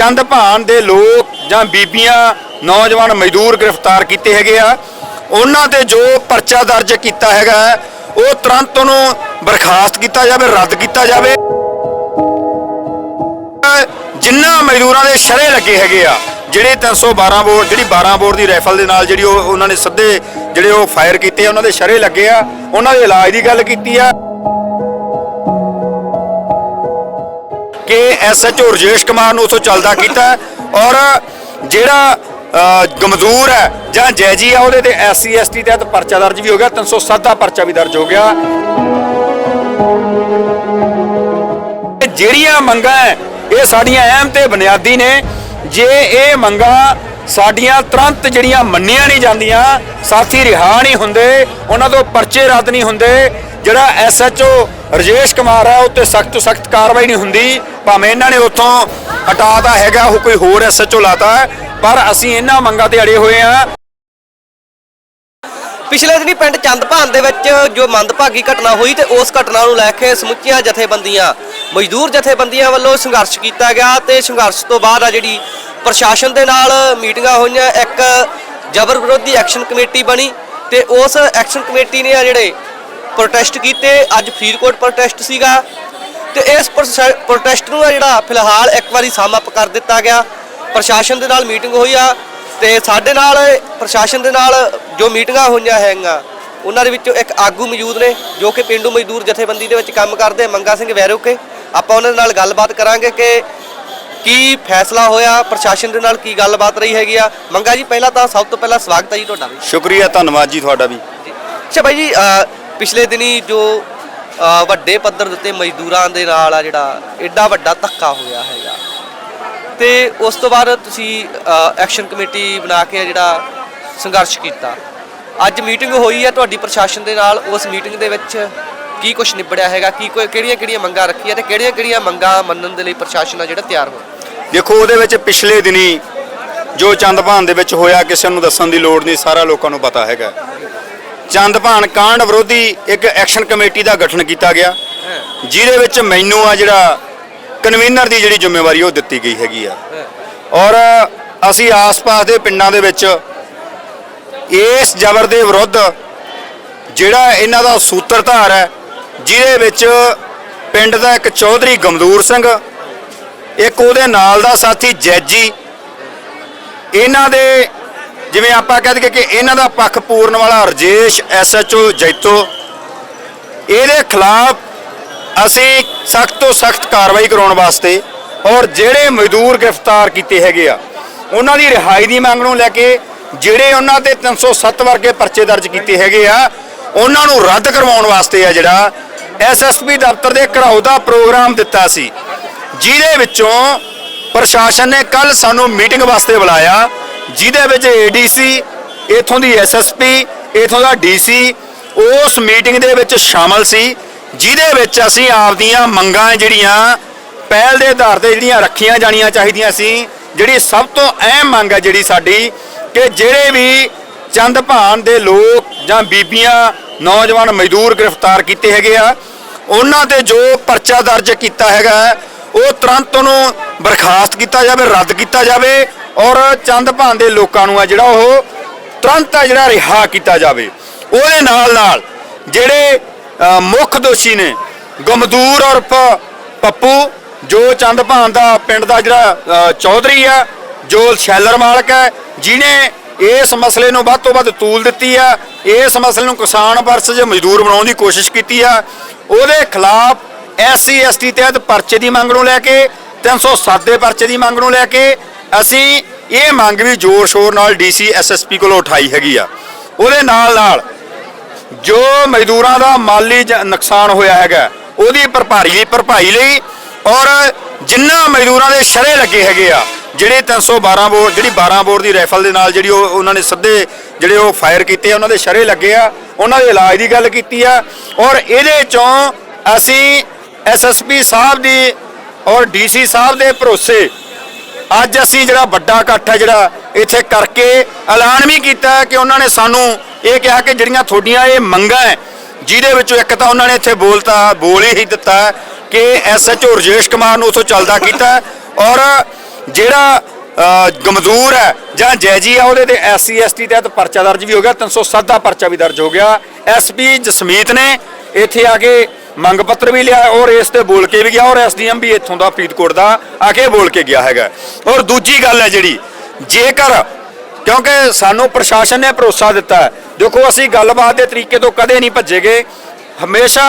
ਚੰਦ ਭਾਨ ਦੇ ਲੋਕ ਜਾਂ ਬੀਬੀਆਂ ਨੌਜਵਾਨ ਮਜ਼ਦੂਰ ਗ੍ਰਿਫਤਾਰ ਕੀਤੇ ਹੈਗੇ ਆ। ਉਹਨਾਂ ਤੇ ਜੋ ਪਰਚਾ ਦਰਜ ਕੀਤਾ ਹੈਗਾ ਉਹ ਤੁਰੰਤ ਉਹਨੂੰ ਬਰਖਾਸਤ ਕੀਤਾ ਜਾਵੇ ਰੱਦ ਕੀਤਾ ਜਾਵੇ। ਜਿੰਨਾ ਮਜ਼ਦੂਰਾਂ ਦੇ ਸ਼ਰੇ ਲੱਗੇ ਹੈਗੇ ਆ ਜਿਹੜੇ 312 ਬੋਰ ਜਿਹੜੀ 12 ਬੋਰ ਦੀ ਰਾਈਫਲ ਦੇ ਨਾਲ ਜਿਹੜੀ ਉਹ ਉਹਨਾਂ ਨੇ ਸਿੱਧੇ ਜਿਹੜੇ ਉਹ ਫਾਇਰ ਕੀਤੇ ਆ, ਉਹਨਾਂ ਦੇ ਸ਼ਰੇ ਲੱਗੇ ਆ। ਉਹਨਾਂ ਦੇ ਇਲਾਜ ਦੀ ਗੱਲ ਕੀਤੀ ਆ। ਕਿ ਐਸਐਚਓ ਰਜੇਸ਼ ਕੁਮਾਰ ਨੂੰ ਉਥੋਂ ਚੱਲਦਾ ਕੀਤਾ ਔਰ ਜਿਹੜਾ ਅ, ਹੈ ਜਾਂ ਜੈਜੀ ਆ ਉਹਦੇ ਤੇ ਐਸਸੀ ਐਸਟੀ ਤਹਿਤ ਪਰਚਾ ਦਰਜ ਵੀ ਹੋ ਗਿਆ 307 ਦਾ ਪਰਚਾ ਵੀ ਦਰਜ ਹੋ ਗਿਆ। ਜਿਹੜੀਆਂ ਮੰਗਾਂ ਇਹ ਸਾਡੀਆਂ ਅਹਿਮ ਤੇ ਬੁਨਿਆਦੀ ਨੇ। ਜੇ ਇਹ ਮੰਗਾਂ ਸਾਡੀਆਂ ਤੁਰੰਤ ਜਿਹੜੀਆਂ ਮੰਨੀਆਂ ਨਹੀਂ ਜਾਂਦੀਆਂ ਸਾਥੀ ਰਿਹਾ ਨਹੀਂ ਹੁੰਦੇ ਉਹਨਾਂ ਤੋਂ ਪਰਚੇ ਰੱਦ ਨਹੀਂ ਹੁੰਦੇ ਜਿਹੜਾ ਐਸਐਚਓ ਰਜੇਸ਼ ਕੁਮਾਰ ਹੈ, ਉੱਤੇ ਸਖਤ ਤੋਂ ਸਖਤ ਕਾਰਵਾਈ ਨਹੀਂ ਹੁੰਦੀ। ਭਾਵੇਂ ਇਹਨਾਂ ਨੇ ਉੱਥੋਂ ਹਟਾਤਾ ਹੈਗਾ, ਉਹ ਕੋਈ ਹੋਰ ਐਸਐਚਓ ਲਾਤਾ ਪਰ ਅਸੀਂ ਇਹਨਾਂ ਮੰਗਾਂ ਤੇ ਅੜੇ ਹੋਏ ਆ ਪਿਛਲੇ ਦਿਨੀ ਪਿੰਡ ਚੰਦਭਾਨ ਦੇ ਵਿੱਚ ਜੋ ਮੰਦਭਾਗੀ ਘਟਨਾ ਹੋਈ ਤੇ ਉਸ ਘਟਨਾ ਨੂੰ ਲੈ ਕੇ ਸਮੁੱਚੀਆਂ ਜਥੇਬੰਦੀਆਂ, ਮਜ਼ਦੂਰ ਜਥੇਬੰਦੀਆਂ ਵੱਲੋਂ ਸੰਘਰਸ਼ ਕੀਤਾ ਗਿਆ ਤੇ ਸੰਘਰਸ਼ ਤੋਂ ਬਾਅਦ ਆ ਜਿਹੜੀ ਪ੍ਰਸ਼ਾਸਨ ਦੇ ਨਾਲ ਮੀਟਿੰਗਾਂ ਹੋਈਆਂ, ਇੱਕ ਜ਼ਬਰ ਵਿਰੋਧੀ ਐਕਸ਼ਨ ਕਮੇਟੀ ਬਣੀ ਤੇ ਉਸ ਐਕਸ਼ਨ ਕਮੇਟੀ ਨੇ ਆ ਜਿਹੜੇ ਪ੍ਰੋਟੈਸਟ ਕੀਤੇ ਅੱਜ ਫਰੀਦਕੋਟ ਪ੍ਰੋਟੈਸਟ ਸੀਗਾ। ਤੇ ਇਸ ਪ੍ਰੋਟੈਸਟ ਨੂੰ ਜਿਹੜਾ ਫਿਲਹਾਲ ਇੱਕ ਵਾਰੀ ਸਮ ਅਪ ਕਰ ਦਿੱਤਾ ਗਿਆ। ਪ੍ਰਸ਼ਾਸਨ ਦੇ ਨਾਲ ਮੀਟਿੰਗ ਹੋਈ ਆ ਤੇ ਸਾਡੇ ਨਾਲ ਪ੍ਰਸ਼ਾਸਨ ਦੇ ਨਾਲ ਜੋ ਮੀਟਿੰਗਾਂ ਹੋਈਆਂ ਹੈਗੀਆਂ ਉਹਨਾਂ ਦੇ ਵਿੱਚੋਂ ਇੱਕ ਆਗੂ ਮੌਜੂਦ ਨੇ ਜੋ ਕਿ ਪਿੰਡੂ ਮਜ਼ਦੂਰ ਜਥੇਬੰਦੀ ਦੇ ਵਿੱਚ ਕੰਮ ਕਰਦੇ ਮੰਗਾ ਸਿੰਘ ਵੈਰੋਕੇ। ਆਪਾਂ ਉਹਨਾਂ ਦੇ ਨਾਲ ਗੱਲਬਾਤ ਕਰਾਂਗੇ ਕਿ ਕੀ ਫੈਸਲਾ ਹੋਇਆ ਪ੍ਰਸ਼ਾਸਨ ਦੇ ਨਾਲ ਕੀ ਗੱਲਬਾਤ ਰਹੀ ਹੈਗੀ ਆ। ਮੰਗਾ ਜੀ ਪਹਿਲਾਂ ਤਾਂ ਸਭ ਤੋਂ ਪਹਿਲਾਂ ਸਵਾਗਤ ਹੈ ਜੀ ਤੁਹਾਡਾ ਵੀ। ਸ਼ੁਕਰੀਆ ਧੰਨਵਾਦ ਜੀ ਤੁਹਾਡਾ ਵੀ। ਅੱਛਾ ਭਾਈ ਜੀ ਪਿਛਲੇ ਦਿਨੀ ਜੋ ਵੱਡੇ ਪੱਧਰ ਦੇ ਉੱਤੇ ਮਜ਼ਦੂਰਾਂ ਦੇ ਨਾਲ ਆ ਜਿਹੜਾ ਐਡਾ ਵੱਡਾ ਧੱਕਾ ਹੋਇਆ ਹੈਗਾ। ਤੇ ਉਸ ਤੋਂ ਬਾਅਦ ਤੁਸੀਂ ਐਕਸ਼ਨ ਕਮੇਟੀ ਬਣਾ ਕੇ ਜਿਹੜਾ ਸੰਘਰਸ਼ ਕੀਤਾ। ਅੱਜ ਮੀਟਿੰਗ ਹੋਈ ਹੈ ਤੁਹਾਡੀ ਪ੍ਰਸ਼ਾਸਨ ਦੇ ਨਾਲ, ਉਸ ਮੀਟਿੰਗ ਦੇ ਵਿੱਚ ਕੀ ਕੁਝ ਨਿਬੜਿਆ ਹੈਗਾ, ਕੀ ਕੋਈ ਕਿਹੜੀਆਂ ਕਿਹੜੀਆਂ ਮੰਗਾਂ ਰੱਖੀਆਂ ਤੇ ਕਿਹੜੀਆਂ ਕਿਹੜੀਆਂ ਮੰਗਾਂ ਮੰਨਣ ਦੇ ਲਈ ਪ੍ਰਸ਼ਾਸਨ ਆ ਜਿਹੜਾ ਤਿਆਰ ਹੋਇਆ ਦੇਖੋ, ਉਹਦੇ ਵਿੱਚ ਪਿਛਲੇ ਦਿਨੀ ਜੋ ਚੰਦਭਾਨ ਦੇ ਵਿੱਚ ਹੋਇਆ, ਕਿਸੇ ਨੂੰ ਦੱਸਣ ਦੀ ਲੋੜ ਨਹੀਂ, ਸਾਰਾ ਲੋਕਾਂ ਨੂੰ ਪਤਾ ਹੈਗਾ। ਚੰਦਭਾਨ ਕਾਂਡ ਵਿਰੋਧੀ ਇੱਕ ਐਕਸ਼ਨ ਕਮੇਟੀ ਦਾ ਗਠਨ ਕੀਤਾ ਗਿਆ। ਜਿਹਦੇ ਵਿੱਚ ਮੈਨੂੰ ਆ ਜਿਹੜਾ ਕਨਵੀਨਰ ਦੀ ਜਿਹੜੀ ਜ਼ਿੰਮੇਵਾਰੀ ਉਹ ਦਿੱਤੀ ਗਈ ਹੈਗੀ ਆ। ਔਰ ਅਸੀਂ ਆਸ-ਪਾਸ ਦੇ ਪਿੰਡਾਂ ਦੇ ਵਿੱਚ ਇਸ ਜ਼ਬਰ ਦੇ ਵਿਰੁੱਧ ਜਿਹੜਾ ਇਹਨਾਂ ਦਾ ਸੂਤਰਧਾਰ ਹੈ, ਜਿਹਦੇ ਵਿੱਚ ਪਿੰਡ ਦਾ ਇੱਕ ਚੌਧਰੀ ਗਮਦੂਰ ਸਿੰਘ, ਇੱਕ ਉਹਦੇ ਨਾਲ ਦਾ ਸਾਥੀ ਜੈਜੀ, ਇਹਨਾਂ ਦੇ ਜਿਵੇਂ ਆਪਾਂ ਕਹਿ ਦਈਏ ਕਿ ਇਹਨਾਂ ਦਾ ਪੱਖ ਪੂਰਨ ਵਾਲਾ ਰਜੇਸ਼ ਐਸਐਚਓ ਜੈਤੋ, ਇਹਦੇ ਖਿਲਾਫ ਅਸੀਂ ਸਖਤ ਤੋਂ ਸਖਤ ਕਾਰਵਾਈ ਕਰਾਉਣ ਵਾਸਤੇ ਔਰ ਜਿਹੜੇ ਮਜ਼ਦੂਰ ਗ੍ਰਿਫਤਾਰ ਕੀਤੇ ਹੈਗੇ ਆ, ਉਹਨਾਂ ਦੀ ਰਿਹਾਈ ਦੀ ਮੰਗ ਨੂੰ ਲੈ ਕੇ ਜਿਹੜੇ ਉਹਨਾਂ ਤੇ 307 ਵਰਗੇ ਪਰਚੇ ਦਰਜ ਕੀਤੇ ਹੈਗੇ ਆ, ਉਹਨਾਂ ਨੂੰ ਰੱਦ ਕਰਵਾਉਣ ਵਾਸਤੇ ਆ ਜਿਹੜਾ ਐਸਐਸਪੀ ਦਫ਼ਤਰ ਦੇ ਘਰਾਓ ਦਾ ਪ੍ਰੋਗਰਾਮ ਦਿੱਤਾ ਸੀ, ਜਿਹਦੇ ਵਿੱਚੋਂ ਪ੍ਰਸ਼ਾਸਨ ਨੇ ਕੱਲ ਸਾਨੂੰ ਮੀਟਿੰਗ ਵਾਸਤੇ ਬੁਲਾਇਆ ਜਿਹਦੇ ਵਿੱਚ ਏਡੀਸੀ ਇਥੋਂ ਦੀ ਐਸਐਸਪੀ ਇਥੋਂ ਦਾ ਡੀਸੀ ਉਸ ਮੀਟਿੰਗ ਦੇ ਵਿੱਚ ਸ਼ਾਮਲ ਸੀ, ਜਿਹਦੇ ਵਿੱਚ ਅਸੀਂ ਆਪਦੀਆਂ ਮੰਗਾਂ ਜਿਹੜੀਆਂ ਪਹਿਲ ਦੇ ਆਧਾਰ ਤੇ ਜਿਹੜੀਆਂ ਰੱਖੀਆਂ ਜਾਣੀਆਂ ਚਾਹੀਦੀਆਂ ਸੀ, ਜਿਹੜੀ ਸਭ ਤੋਂ ਅਹਿਮ ਮੰਗ ਹੈ ਜਿਹੜੀ ਸਾਡੀ, ਕਿ ਜਿਹੜੇ ਵੀ ਚੰਦ ਭਾਨ ਦੇ ਲੋਕ ਜਾਂ ਬੀਬੀਆਂ, ਨੌਜਵਾਨ ਮਜ਼ਦੂਰ ਗ੍ਰਿਫਤਾਰ ਕੀਤੇ ਹੈਗੇ ਆ, ਉਹਨਾਂ ਤੇ ਜੋ ਪਰਚਾ ਦਰਜ ਕੀਤਾ ਹੈਗਾ, ਉਹ ਤੁਰੰਤ ਉਹਨੂੰ ਬਰਖਾਸਤ ਕੀਤਾ ਜਾਵੇ, ਰੱਦ ਕੀਤਾ ਜਾਵੇ ਔਰ ਚੰਦ ਭਾਨ ਦੇ ਲੋਕਾਂ ਨੂੰ ਆ ਜਿਹੜਾ ਉਹ ਤੁਰੰਤ ਆ ਜਿਹੜਾ ਰਿਹਾ ਕੀਤਾ ਜਾਵੇ। ਉਹਦੇ ਨਾਲ ਨਾਲ ਜਿਹੜੇ ਮੁੱਖ ਦੋਸ਼ੀ ਨੇ, ਗਮਦੂਰ ਔਰ ਪੱਪੂ, ਜੋ ਚੰਦ ਭਾਨ ਦਾ ਪਿੰਡ ਦਾ ਜਿਹੜਾ ਚੌਧਰੀ ਆ ਜੋ ਸ਼ੈਲਰ ਮਾਲਕ ਹੈ ਜਿਨੇ ਇਸ ਮਸਲੇ ਨੂੰ ਵੱਧ ਤੋਂ ਵੱਧ ਤੂਲ ਦਿੱਤੀ ਆ, ਇਸ ਮਸਲੇ ਨੂੰ ਕਿਸਾਨ ਵਰਸਜ ਮਜ਼ਦੂਰ ਬਣਾਉਣ ਦੀ ਕੋਸ਼ਿਸ਼ ਕੀਤੀ ਆ। ਉਹਦੇ ਖਿਲਾਫ ਐਸਸੀ ਐਸਟੀ ਤਹਿਤ ਪਰਚੇ ਦੀ ਮੰਗ ਨੂੰ ਲੈ ਕੇ 307 ਦੇ ਪਰਚੇ ਦੀ ਮੰਗ ਨੂੰ ਲੈ ਕੇ ਅਸੀਂ ਇਹ ਮੰਗ ਵੀ ਜ਼ੋਰ ਸ਼ੋਰ ਨਾਲ ਡੀਸੀ ਐਸਐਸਪੀ ਕੋਲੋਂ ਉਠਾਈ ਹੈਗੀ ਆ। ਉਹਦੇ ਨਾਲ ਨਾਲ ਜੋ ਮਜ਼ਦੂਰਾਂ ਦਾ ਮਾਲੀ ਜ- ਨੁਕਸਾਨ ਹੋਇਆ ਹੈਗਾ ਉਹਦੀ ਭਰਪਾਈ ਲਈ ਭਰਪਾਈ ਲਈ ਔਰ ਜਿੰਨਾ ਮਜ਼ਦੂਰਾਂ ਦੇ ਸ਼ਰੇ ਲੱਗੇ ਹੈਗੇ ਆ ਜਿਹੜੇ 312 ਬੋਰ ਜਿਹੜੀ 12 ਬੋਰ ਦੀ ਰਾਈਫਲ ਦੇ ਨਾਲ ਜਿਹੜੀ ਉਹ ਉਹਨਾਂ ਨੇ ਸਿੱਧੇ ਜਿਹੜੇ ਉਹ ਫਾਇਰ ਕੀਤੇ ਆ, ਉਹਨਾਂ ਦੇ ਸ਼ਰੇ ਲੱਗੇ ਆ ਉਹਨਾਂ ਦੇ ਇਲਾਜ ਦੀ ਗੱਲ ਕੀਤੀ ਆ ਔਰ ਇਹਦੇ ਚੋਂ ਅਸੀਂ ਐਸਐਸਪੀ ਸਾਹਿਬ ਦੀ ਔਰ ਡੀਸੀ ਸਾਹਿਬ ਦੇ ਭਰੋਸੇ ਅੱਜ ਅਸੀਂ ਜਿਹੜਾ ਵੱਡਾ ਇਕੱਠ ਹੈ ਜਿਹੜਾ ਇੱਥੇ ਕਰਕੇ ਐਲਾਨ ਵੀ ਕੀਤਾ ਕਿ ਉਹਨਾਂ ਨੇ ਸਾਨੂੰ ਇਹ ਕਿਹਾ ਕਿ ਜਿਹੜੀਆਂ ਤੁਹਾਡੀਆਂ ਇਹ ਮੰਗਾਂ ਹੈ, ਜਿਹਦੇ ਵਿੱਚੋਂ ਇੱਕ ਤਾਂ ਉਹਨਾਂ ਨੇ ਇੱਥੇ ਬੋਲਤਾ, ਬੋਲ ਹੀ ਦਿੱਤਾ ਹੈ ਕਿ ਐਸਐਚਓ ਰਜੇਸ਼ ਕੁਮਾਰ ਨੂੰ ਉਥੋਂ ਚੱਲਦਾ ਕੀਤਾ ਔਰ ਜਿਹੜਾ ਗਮਜ਼ੂਰ ਹੈ ਜਾਂ ਜੈਜੀ ਆ ਉਹਦੇ ਤੇ ਐਸਸੀ ਐਸਟੀ ਤਹਿਤ ਪਰਚਾ ਦਰਜ ਵੀ ਹੋ ਗਿਆ 307 ਦਾ ਪਰਚਾ ਵੀ ਦਰਜ ਹੋ ਗਿਆ। ਐਸਪੀ ਜਸਮੀਤ ਨੇ ਇੱਥੇ ਆ ਕੇ ਮੰਗ ਪੱਤਰ ਵੀ ਲਿਆ ਔਰ ਇਸ ਤੇ ਬੋਲ ਕੇ ਵੀ ਗਿਆ ਔਰ ਐਸਡੀਐਮ ਵੀ ਇੱਥੋਂ ਦਾ ਫਰੀਦਕੋਟ ਦਾ ਆ ਕੇ ਬੋਲ ਕੇ ਗਿਆ ਹੈਗਾ। ਔਰ ਦੂਜੀ ਗੱਲ ਹੈ ਜਿਹੜੀ, ਜੇਕਰ, ਕਿਉਂਕਿ ਸਾਨੂੰ ਪ੍ਰਸ਼ਾਸਨ ਨੇ ਭਰੋਸਾ ਦਿੱਤਾ ਦੇਖੋ ਅਸੀਂ ਗੱਲਬਾਤ ਦੇ ਤਰੀਕੇ ਤੋਂ ਕਦੇ ਨਹੀਂ ਭੱਜੇਗੇ। ਹਮੇਸ਼ਾ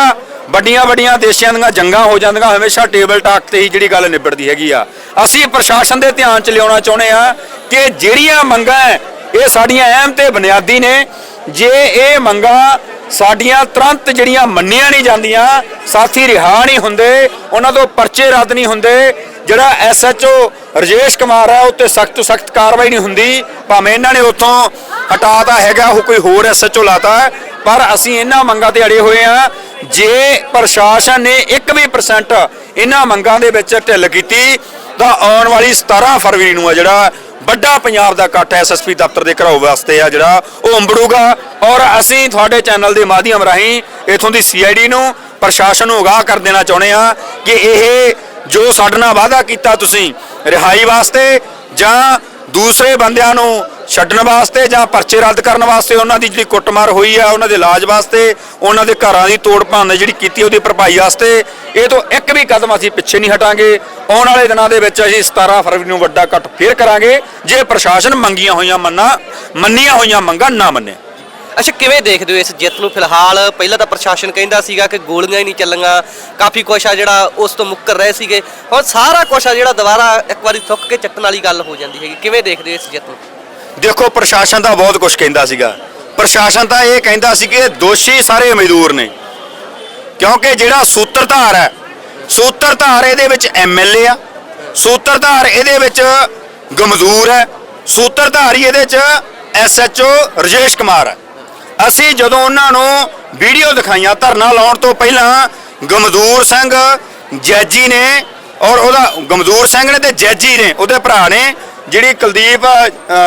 ਵੱਡੀਆਂ ਵੱਡੀਆਂ ਦੇਸ਼ਾਂ ਦੀਆਂ ਜੰਗਾਂ ਹੋ ਜਾਂਦੀਆਂ, ਹਮੇਸ਼ਾ ਟੇਬਲ ਟਾਕ ਤੇ ਹੀ ਜਿਹੜੀ ਗੱਲ ਨਿਬੜਦੀ ਹੈਗੀ ਆ। ਅਸੀਂ ਪ੍ਰਸ਼ਾਸਨ ਦੇ ਧਿਆਨ 'ਚ ਲਿਆਉਣਾ ਚਾਹੁੰਦੇ ਆ ਕਿ ਜਿਹੜੀਆਂ ਮੰਗਾਂ ਇਹ ਸਾਡੀਆਂ ਅਹਿਮ ਤੇ ਬੁਨਿਆਦੀ ਨੇ। ਜੇ ਇਹ ਮੰਗਾਂ ਸਾਡੀਆਂ ਤੁਰੰਤ ਜਿਹੜੀਆਂ ਮੰਨੀਆਂ ਨਹੀਂ ਜਾਂਦੀਆਂ ਸਾਥੀ ਰਿਹਾ ਨਹੀਂ ਹੁੰਦੇ ਉਹਨਾਂ ਤੋਂ ਪਰਚੇ ਰੱਦ ਨਹੀਂ ਹੁੰਦੇ। ਜਿਹੜਾ ਐਸਐਚਓ ਰਜੇਸ਼ ਕੁਮਾਰ ਹੈ ਉੱਤੇ ਸਖਤ ਤੋਂ ਸਖਤ ਕਾਰਵਾਈ ਨਹੀਂ ਹੁੰਦੀ। ਭਾਵੇਂ ਇਹਨਾਂ ਨੇ ਉੱਥੋਂ ਹਟਾਤਾ ਹੈਗਾ ਉਹ ਕੋਈ ਹੋਰ ਐਸਐਚਓ ਲਾਤਾ ਹੈ, ਪਰ ਅਸੀਂ ਇਹਨਾਂ ਮੰਗਾਂ ਤੇ ਅੜੇ ਹੋਏ ਆ ਜੇ ਪ੍ਰਸ਼ਾਸਨ ਨੇ 1 ਵੀ percent ਇਹਨਾਂ ਮੰਗਾਂ ਦੇ ਵਿੱਚ ਢਿੱਲ ਕੀਤੀ ਤਾਂ ਆਉਣ ਵਾਲੀ 17 ਫਰਵਰੀ ਨੂੰ ਆ ਜਿਹੜਾ ਵੱਡਾ ਪੰਜਾਬ ਦਾ ਇਕੱਠ ਐਸਐਸਪੀ ਦਫ਼ਤਰ ਦੇ ਘਰਾਓ ਵਾਸਤੇ ਆ ਜਿਹੜਾ, ਉਹ ਅੰਬੜੂਗਾ। ਔਰ ਅਸੀਂ ਤੁਹਾਡੇ ਚੈਨਲ ਦੇ ਮਾਧਿਅਮ ਰਾਹੀਂ ਇਥੋਂ ਦੀ ਸੀਆਈਡੀ ਨੂੰ ਪ੍ਰਸ਼ਾਸਨ ਨੂੰ ਅਗਾਹ ਕਰ ਦੇਣਾ ਚਾਹੁੰਦੇ ਆ ਕਿ ਇਹ ਜੋ ਸਾਡੇ ਨਾਲ ਵਾਅਦਾ ਕੀਤਾ ਤੁਸੀਂ, ਰਿਹਾਈ ਵਾਸਤੇ ਜਾਂ ਦੂਸਰੇ ਬੰਦਿਆਂ ਨੂੰ ਛੱਡਣ ਵਾਸਤੇ ਜਾਂ ਪਰਚੇ ਰੱਦ ਕਰਨ ਵਾਸਤੇ ਉਹਨਾਂ ਦੀ ਜਿਹੜੀ ਕੁੱਟਮਾਰ ਹੋਈ ਆ, ਉਹਨਾਂ ਦੇ ਇਲਾਜ ਵਾਸਤੇ, ਉਹਨਾਂ ਦੇ ਘਰਾਂ ਦੀ ਤੋੜ ਭੰਨ ਜਿਹੜੀ ਕੀਤੀ ਉਹਦੀ ਭਰਪਾਈ ਵਾਸਤੇ, ਇਹ ਤੋਂ ਇੱਕ ਵੀ ਕਦਮ ਅਸੀਂ ਪਿੱਛੇ ਨਹੀਂ ਹਟਾਂਗੇ। ਆਉਣ ਵਾਲੇ ਦਿਨਾਂ ਦੇ ਵਿੱਚ ਅਸੀਂ 17 ਫਰਵਰੀ ਨੂੰ ਵੱਡਾ ਇਕੱਠ ਫੇਰ ਕਰਾਂਗੇ। ਜੇ ਪ੍ਰਸ਼ਾਸਨ ਮੰਗੀਆਂ ਹੋਈਆਂ ਮੰਨਾ, ਮੰਨੀਆਂ ਹੋਈਆਂ ਮੰਗਾਂ ਨਾ ਮੰਨੇ। ਅੱਛਾ, ਕਿਵੇਂ ਦੇਖਦੇ ਹੋ ਇਸ ਜਿੱਤ ਨੂੰ? ਫਿਲਹਾਲ ਪਹਿਲਾਂ ਤਾਂ ਪ੍ਰਸ਼ਾਸਨ ਕਹਿੰਦਾ ਸੀਗਾ ਕਿ ਗੋਲੀਆਂ ਹੀ ਨਹੀਂ ਚੱਲੀਆਂ ਕਾਫੀ ਕੁਛ ਆ ਜਿਹੜਾ ਉਸ ਤੋਂ ਮੁੱਕਰ ਰਹੇ ਸੀਗੇ। ਹੁਣ ਸਾਰਾ ਕੁਛ ਆ ਜਿਹੜਾ ਦੁਬਾਰਾ ਇੱਕ ਵਾਰੀ ਥੁੱਕ ਕੇ ਚੱਕਣ ਵਾਲੀ ਗੱਲ ਹੋ ਜਾਂਦੀ ਹੈਗੀ। ਕਿਵੇਂ ਦੇਖਦੇ ਹੋ ਇਸ ਜਿੱਤ ਨੂੰ? ਦੇਖੋ, ਪ੍ਰਸ਼ਾਸਨ ਤਾਂ ਬਹੁਤ ਕੁਝ ਕਹਿੰਦਾ ਸੀਗਾ। ਪ੍ਰਸ਼ਾਸਨ ਤਾਂ ਇਹ ਕਹਿੰਦਾ ਸੀ ਕਿ ਦੋਸ਼ੀ ਸਾਰੇ ਮਜ਼ਦੂਰ ਨੇ। ਕਿਉਂਕਿ ਜਿਹੜਾ ਸੂਤਰਧਾਰ ਹੈ, ਸੂਤਰਧਾਰ ਇਹਦੇ ਵਿੱਚ ਐਮਐਲਏ ਆ। ਸੂਤਰਧਾਰ ਇਹਦੇ ਵਿੱਚ ਗਮਜ਼ੂਰ ਹੈ। ਸੂਤਰਧਾਰ ਹੀ ਇਹਦੇ ਚ ਐਸਐਚਓ ਰਜੇਸ਼ ਕੁਮਾਰ ਹੈ। ਅਸੀਂ ਜਦੋਂ ਉਹਨਾਂ ਨੂੰ ਵੀਡੀਓ ਦਿਖਾਈਆਂ ਧਰਨਾ ਲਾਉਣ ਤੋਂ ਪਹਿਲਾਂ ਗਮਜ਼ੂਰ ਸਿੰਘ ਜੈਜੀ ਨੇ ਔਰ ਉਹਦਾ ਗਮਜ਼ੂਰ ਸਿੰਘ ਨੇ ਤੇ ਜੈਜੀ ਨੇ, ਉਹਦੇ ਭਰਾ ਨੇ ਜਿਹੜੀ ਕੁਲਦੀਪ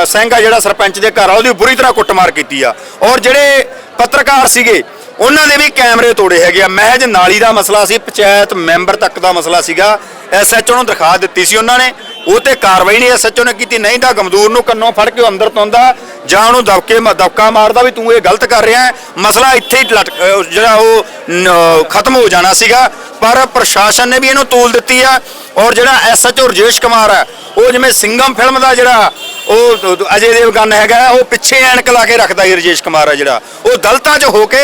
ਸਿੰਘ ਆ ਜਿਹੜਾ ਸਰਪੰਚ ਦੇ ਘਰ ਆ, ਉਹਦੀ ਬੁਰੀ ਤਰ੍ਹਾਂ ਕੁੱਟਮਾਰ ਕੀਤੀ ਆ। ਔਰ ਜਿਹੜੇ ਪੱਤਰਕਾਰ ਸੀਗੇ, ਉਹਨਾਂ ਦੇ ਵੀ ਕੈਮਰੇ ਤੋੜੇ ਹੈਗੇ ਆ। ਮਹਿਜ ਨਾਲੀ ਦਾ ਮਸਲਾ ਸੀ, ਪੰਚਾਇਤ ਮੈਂਬਰ ਤੱਕ ਦਾ ਮਸਲਾ ਸੀਗਾ। ਐਸਐਚਓ ਨੂੰ ਦਿਖਾ ਦਿੱਤੀ ਸੀ ਉਹਨਾਂ ਨੇ। ਉਹ ਤੇ ਕਾਰਵਾਈ ਨਹੀਂ ਐਸਐਚਓ ਨੇ ਕੀਤੀ, ਨਹੀਂ ਤਾਂ ਗਮਦੂਰ ਨੂੰ ਕੰਨੋਂ ਫੜ ਕੇ ਉਹ ਅੰਦਰ ਤੁੰਦਾ। ਜਾਂ ਉਹਨੂੰ ਦਬਕੇ ਦਬਕਾ ਮਾਰਦਾ ਵੀ ਤੂੰ ਇਹ ਗਲਤ ਕਰ ਰਿਹਾ ਮਸਲਾ ਇੱਥੇ ਹੀ ਲਟ- ਜਿਹੜਾ ਉਹ ਖਤਮ ਹੋ ਜਾਣਾ ਸੀਗਾ। ਪਰ ਪ੍ਰਸ਼ਾਸਨ ਨੇ ਵੀ ਇਹਨੂੰ ਤੂਲ ਦਿੱਤੀ ਆ ਔਰ ਜਿਹੜਾ ਐਸਐਚਓ ਰਜੇਸ਼ ਕੁਮਾਰ ਹੈ ਉਹ ਜਿਵੇਂ ਸਿੰਗਮ ਫਿਲਮ ਦਾ ਜਿਹੜਾ ਉਹ ਅਜੇ ਦੇਵਗਨ ਹੈਗਾ, ਉਹ ਪਿੱਛੇ ਐਨਕ ਲਾ ਕੇ ਰੱਖਦਾ ਹੀ ਰਜੇਸ਼ ਕੁਮਾਰ ਹੈ ਜਿਹੜਾ। ਉਹ ਦਲਤਾਂ 'ਚ ਹੋ ਕੇ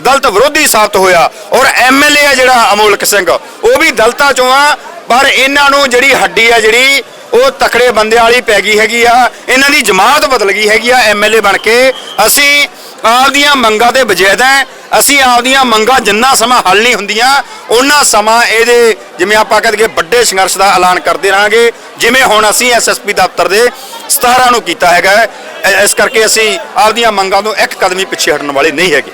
ਦਲਤ ਵਿਰੋਧੀ ਸਾਬਤ ਹੋਇਆ ਔਰ ਐਮਐਲਏ ਆ ਜਿਹੜਾ ਅਮੋਲਕ ਸਿੰਘ, ਉਹ ਵੀ ਦਲਤਾਂ 'ਚੋਂ ਆ, ਪਰ ਇਹਨਾਂ ਨੂੰ ਜਿਹੜੀ ਹੱਡੀ ਆ ਜਿਹੜੀ ਉਹ ਤਕੜੇ ਬੰਦਿਆਂ ਵਾਲੀ ਪੈ ਗਈ ਹੈਗੀ ਆ, ਇਹਨਾਂ ਦੀ ਜਮਾਤ ਬਦਲ ਗਈ ਹੈਗੀ ਆ ਐਮਐਲਏ ਬਣ ਕੇ। ਅਸੀਂ ਆਪਦੀਆਂ ਮੰਗਾਂ ਦੇ ਵਜੈਦਾ ਅਸੀਂ ਆਪਦੀਆਂ ਮੰਗਾਂ ਜਿੰਨਾ ਸਮਾਂ ਹੱਲ ਨਹੀਂ ਹੁੰਦੀਆਂ ਉਹਨਾਂ ਸਮਾਂ ਇਹਦੇ ਜਿਵੇਂ ਆਪਾਂ ਕਹਿੰਦੇ ਵੱਡੇ ਸੰਘਰਸ਼ ਦਾ ਐਲਾਨ ਕਰਦੇ ਰਹਾਂਗੇ, ਜਿਵੇਂ ਹੁਣ ਅਸੀਂ ਐਸਐਸਪੀ ਦਫ਼ਤਰ ਦੇ 17 ਨੂੰ ਕੀਤਾ ਹੈਗਾ, ਇਸ ਕਰਕੇ ਅਸੀਂ ਆਪਦੀਆਂ ਮੰਗਾਂ ਤੋਂ ਇੱਕ ਕਦਮ ਹੀ ਪਿੱਛੇ ਹਟਣ ਵਾਲੇ ਨਹੀਂ ਹੈਗੇ।